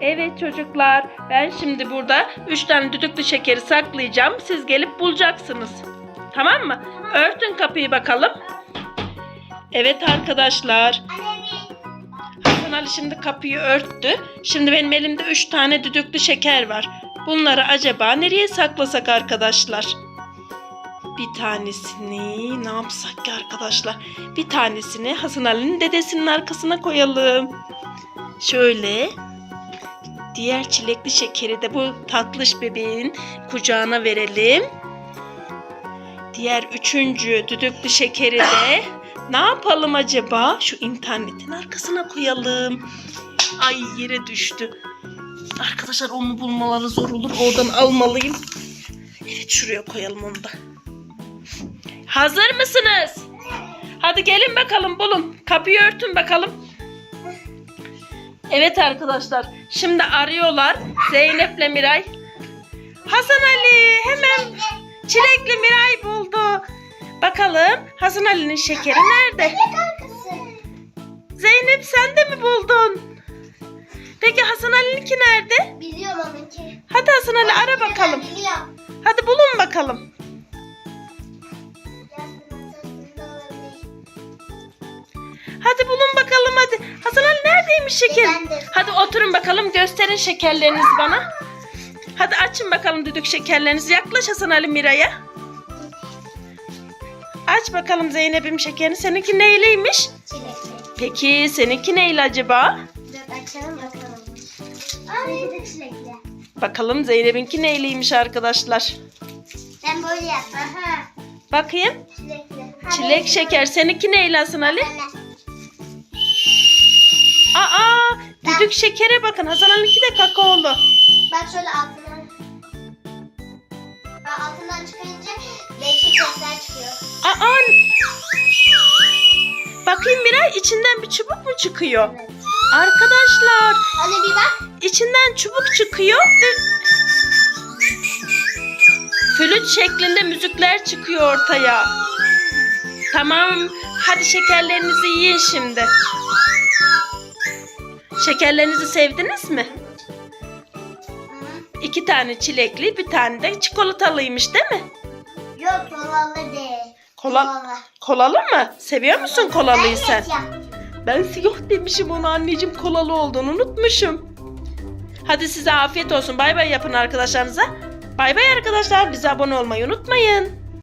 Evet çocuklar, ben şimdi burada 3 tane düdüklü şekeri saklayacağım. Siz gelip bulacaksınız. Tamam mı? Örtün kapıyı bakalım. Evet arkadaşlar. Hasan Ali şimdi kapıyı örttü. Şimdi benim elimde 3 tane düdüklü şeker var. Bunları acaba nereye saklasak arkadaşlar? Bir tanesini ne yapsak ki arkadaşlar? Bir tanesini Hasan Ali'nin dedesinin arkasına koyalım. Şöyle. Diğer çilekli şekeri de bu tatlış bebeğin kucağına verelim. Diğer üçüncü düdüklü şekeri de ne yapalım acaba? Şu internetin arkasına koyalım. Ay yere düştü. Arkadaşlar onu bulmaları zor olur. Oradan almalıyım. Evet şuraya koyalım onu da. Hazır mısınız? Hadi gelin bakalım bulun. Kapıyı örtün bakalım. Evet arkadaşlar. Şimdi arıyorlar. Zeynep'le Miray. Hasan Ali hemen çilekli Miray buldu. Bakalım Hasan Ali'nin şekeri nerede? Zeynep sen de mi buldun? Peki Hasan Ali'ninki nerede? Biliyorum onunki. Hadi Hasan Ali ara bakalım. Hadi bulun bakalım. Hadi bulun bakalım hadi. Hasan Ali neredeymiş şeker? Ben de. Hadi oturun bakalım gösterin şekerlerinizi bana. Hadi açın bakalım düdük şekerlerinizi. Yaklaş Hasan Ali Miray'a. Aç bakalım Zeynep'im şekerini. Seninki neyliymiş? Çilekli. Peki seninki neyle acaba? Açalım bakalım. Aa de çilekli. Bakalım Zeynep'inki neyliymiş arkadaşlar. Ben böyle yap. Aha. Bakayım. Çilekli. Çilek şeker. Seninki neyle Hasan Ali? Anne. Düdük şekere bakın. Hasan Ali'ninki de kakaolu. Bak şöyle altından. Bak altından çıkınca değişik sesler çıkıyor. Aa! Bakayım Miray içinden bir çubuk mu çıkıyor? Evet. Arkadaşlar Anne bir bak. içinden çubuk çıkıyor ve flüt şeklinde müzikler çıkıyor ortaya. Tamam hadi şekerlerinizi yiyin şimdi. Şekerlerinizi sevdiniz mi? İki tane çilekli bir tane de çikolatalıymış değil mi? Yok kolalı değil. Kola, kolalı mı? Seviyor musun kolalıyı sen? Ben siyah demişim ona anneciğim kolalı olduğunu unutmuşum. Hadi size afiyet olsun. Bay bay yapın arkadaşlarınıza. Bay bay arkadaşlar. Bize abone olmayı unutmayın.